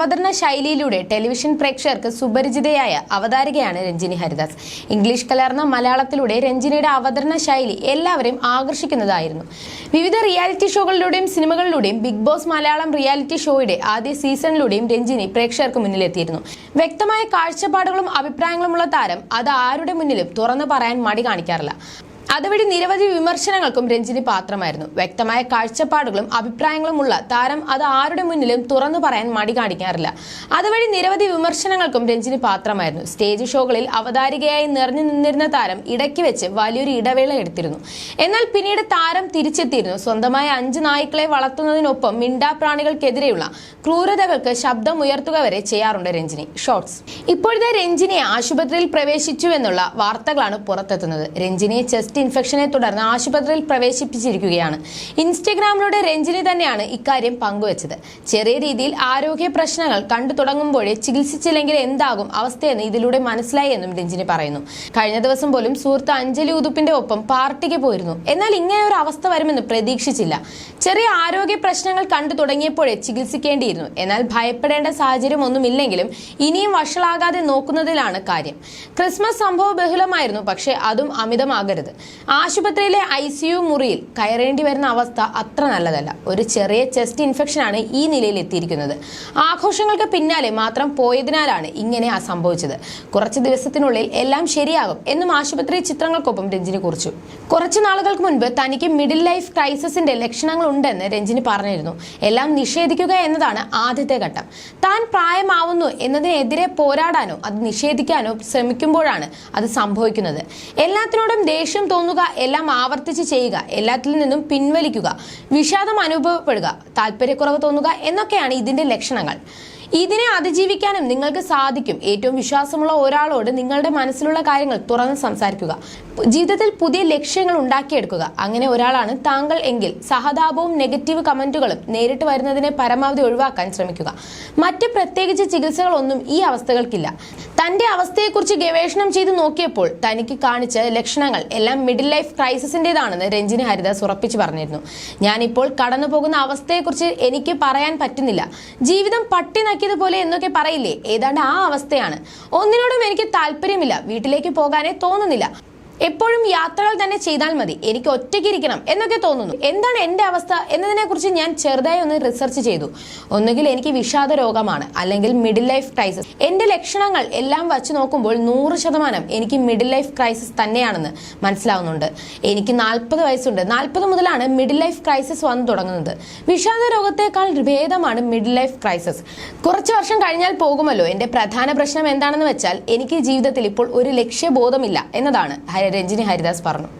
അവതരണ ശൈലിയിലൂടെ ടെലിവിഷൻ പ്രേക്ഷകർക്ക് സുപരിചിതയായ അവതാരികയാണ് രഞ്ജിനി ഹരിദാസ്. ഇംഗ്ലീഷ് കലർന്ന മലയാളത്തിലൂടെ രഞ്ജിനിയുടെ അവതരണ ശൈലി എല്ലാവരെയും ആകർഷിക്കുന്നതായിരുന്നു. വിവിധ റിയാലിറ്റി ഷോകളിലൂടെയും സിനിമകളിലൂടെയും ബിഗ് ബോസ് മലയാളം റിയാലിറ്റി ഷോയുടെ ആദ്യ സീസണിലൂടെയും രഞ്ജിനി പ്രേക്ഷകർക്ക് മുന്നിലെത്തിയിരുന്നു. വ്യക്തമായ കാഴ്ചപ്പാടുകളും അഭിപ്രായങ്ങളുമുള്ള താരം അത് ആരുടെ മുന്നിലും തുറന്നു പറയാൻ മടി കാണിക്കാറില്ല. അതുവഴി നിരവധി വിമർശനങ്ങൾക്കും രഞ്ജിനി പാത്രമായിരുന്നു. വ്യക്തമായ കാഴ്ചപ്പാടുകളും അഭിപ്രായങ്ങളും ഉള്ള താരം അത് ആരുടെ മുന്നിലും തുറന്നു പറയാൻ മടി കാണിക്കാറില്ല. അതുവഴി നിരവധി വിമർശനങ്ങൾക്കും രഞ്ജിനി പാത്രമായിരുന്നു. സ്റ്റേജ് ഷോകളിൽ അവതാരികയായി നിറഞ്ഞു നിന്നിരുന്ന താരം ഇടയ്ക്ക് വെച്ച് വലിയൊരു ഇടവേള എടുത്തിരുന്നു. എന്നാൽ പിന്നീട് താരം തിരിച്ചെത്തിയിരുന്നു. സ്വന്തമായ അഞ്ച് നായ്ക്കളെ വളർത്തുന്നതിനൊപ്പം മിണ്ടാപ്രാണികൾക്കെതിരെയുള്ള ക്രൂരതകൾക്ക് ശബ്ദം ഉയർത്തുക വരെ ചെയ്യാറുണ്ട് രഞ്ജിനി. ഷോർട്സ്. ഇപ്പോഴത്തെ രഞ്ജിനിയെ ആശുപത്രിയിൽ പ്രവേശിച്ചു എന്നുള്ള വാർത്തകളാണ് പുറത്തെത്തുന്നത്. രഞ്ജിനിയെ ചെസ്റ്റ് ഇൻഫെക്ഷനെ തുടർന്ന് ആശുപത്രിയിൽ പ്രവേശിപ്പിച്ചിരിക്കുകയാണ്. ഇൻസ്റ്റഗ്രാമിലൂടെ രഞ്ജിനി തന്നെയാണ് ഇക്കാര്യം പങ്കുവച്ചത്. ചെറിയ രീതിയിൽ ആരോഗ്യ പ്രശ്നങ്ങൾ കണ്ടു തുടങ്ങുമ്പോഴേ ചികിത്സിച്ചില്ലെങ്കിൽ എന്താകും അവസ്ഥയെന്ന് ഇതിലൂടെ മനസ്സിലായി എന്നും രഞ്ജിനി പറയുന്നു. കഴിഞ്ഞ ദിവസം പോലും സുഹൃത്ത് അഞ്ജലി ഉതുപ്പിന്റെ ഒപ്പം പാർട്ടിക്ക് പോയിരുന്നു. എന്നാൽ ഇങ്ങനെ ഒരു അവസ്ഥ വരുമെന്ന് പ്രതീക്ഷിച്ചില്ല. ചെറിയ ആരോഗ്യ പ്രശ്നങ്ങൾ കണ്ടു തുടങ്ങിയപ്പോഴേ ചികിത്സിക്കേണ്ടിയിരുന്നു. എന്നാൽ ഭയപ്പെടേണ്ട സാഹചര്യം ഒന്നുമില്ലെങ്കിലും ഇനിയും വഷളാകാതെ നോക്കുന്നതിലാണ് കാര്യം. ക്രിസ്മസ് സംഭവ ബഹുലമായിരുന്നു പക്ഷേ അതും അമിതമാകരുത്. ആശുപത്രിയിലെ ഐ മുറിയിൽ കയറേണ്ടി വരുന്ന അവസ്ഥ അത്ര നല്ലതല്ല. ഒരു ചെറിയ ചെസ്റ്റ് ഇൻഫെക്ഷനാണ് ഈ നിലയിൽ എത്തിയിരിക്കുന്നത്. ആഘോഷങ്ങൾക്ക് പിന്നാലെ മാത്രം പോയതിനാലാണ് ഇങ്ങനെ സംഭവിച്ചത്. കുറച്ച് ദിവസത്തിനുള്ളിൽ എല്ലാം ശരിയാകും എന്നും ആശുപത്രി ചിത്രങ്ങൾക്കൊപ്പം രഞ്ജിനി കുറിച്ചു. കുറച്ചു നാളുകൾക്ക് മുൻപ് തനിക്ക് മിഡിൽ ലൈഫ് ക്രൈസിസിന്റെ ലക്ഷണങ്ങൾ ഉണ്ടെന്ന് രഞ്ജിനി പറഞ്ഞിരുന്നു. എല്ലാം നിഷേധിക്കുക എന്നതാണ് ആദ്യത്തെ ഘട്ടം. താൻ പ്രായമാവുന്നു എന്നതിനെതിരെ പോരാടാനോ അത് നിഷേധിക്കാനോ ശ്രമിക്കുമ്പോഴാണ് അത് സംഭവിക്കുന്നത്. എല്ലാത്തിനോടും ദേഷ്യം തോന്നുക എല്ലാം ആവർത്തിച്ച് ചെയ്യുക എല്ലാത്തിൽ നിന്നും പിൻവലിക്കുക വിഷാദം അനുഭവപ്പെടുക താല്പര്യക്കുറവ് തോന്നുക എന്നൊക്കെയാണ് ഇതിന്റെ ലക്ഷണങ്ങൾ. ഇതിനെ അതിജീവിക്കാനും നിങ്ങൾക്ക് സാധിക്കും. ഏറ്റവും വിശ്വാസമുള്ള ഒരാളോട് നിങ്ങളുടെ മനസ്സിലുള്ള കാര്യങ്ങൾ തുറന്ന് സംസാരിക്കുക. ജീവിതത്തിൽ പുതിയ ലക്ഷ്യങ്ങൾ ഉണ്ടാക്കിയെടുക്കുക. അങ്ങനെ ഒരാളാണ് താങ്കൾ എങ്കിൽ സഹതാപവും നെഗറ്റീവ് കമന്റുകളും നേരിട്ട് വരുന്നതിനെ പരമാവധി ഒഴിവാക്കാൻ ശ്രമിക്കുക. മറ്റ് പ്രത്യേകിച്ച് ചികിത്സകളൊന്നും ഈ അവസ്ഥകൾക്കില്ല. തന്റെ അവസ്ഥയെക്കുറിച്ച് ഗവേഷണം ചെയ്ത് നോക്കിയപ്പോൾ തനിക്ക് കാണിച്ച ലക്ഷണങ്ങൾ എല്ലാം മിഡിൽ ലൈഫ് ക്രൈസിസിന്റേതാണെന്ന് രഞ്ജിനി ഹരിദാസ് ഉറപ്പിച്ചു പറഞ്ഞിരുന്നു. ഞാനിപ്പോൾ കടന്നു പോകുന്ന അവസ്ഥയെക്കുറിച്ച് എനിക്ക് പറയാൻ പറ്റുന്നില്ല. ജീവിതം പട്ടി നക്കിയതുപോലെ എന്നൊക്കെ പറയില്ലേ? ഏതാണ്ട് ആ അവസ്ഥയാണ്. ഒന്നിനോടും എനിക്ക് താല്പര്യമില്ല. വീട്ടിലേക്ക് പോകാനേ തോന്നുന്നില്ല. എപ്പോഴും യാത്രകൾ തന്നെ ചെയ്താൽ മതി. എനിക്ക് ഒറ്റയ്ക്ക് ഇരിക്കണം എന്നൊക്കെ തോന്നുന്നു. എന്താണ് എന്റെ അവസ്ഥ എന്നതിനെ കുറിച്ച് ഞാൻ ചെറുതായി ഒന്ന് റിസർച്ച് ചെയ്തു. ഒന്നുകിൽ എനിക്ക് വിഷാദ രോഗമാണ് അല്ലെങ്കിൽ മിഡിൽ ലൈഫ് ക്രൈസിസ് എന്റെ ലക്ഷണങ്ങൾ എല്ലാം വച്ച് നോക്കുമ്പോൾ നൂറ് ശതമാനം എനിക്ക് മിഡിൽ ലൈഫ് ക്രൈസിസ് തന്നെയാണെന്ന് മനസ്സിലാവുന്നുണ്ട്. എനിക്ക് നാൽപ്പത് വയസ്സുണ്ട്. നാൽപ്പത് മുതലാണ് മിഡിൽ ലൈഫ് ക്രൈസിസ് വന്നു തുടങ്ങുന്നത്. വിഷാദ രോഗത്തെക്കാൾ ഭേദമാണ് മിഡിൽ ലൈഫ് ക്രൈസിസ് കുറച്ച് വർഷം കഴിഞ്ഞാൽ പോകുമല്ലോ. എന്റെ പ്രധാന പ്രശ്നം എന്താണെന്ന് വെച്ചാൽ എനിക്ക് ജീവിതത്തിൽ ഇപ്പോൾ ഒരു ലക്ഷ്യബോധമില്ല എന്നതാണ്. ഹ- രഞ്ജിനി ഹരിദാസ് പറഞ്ഞു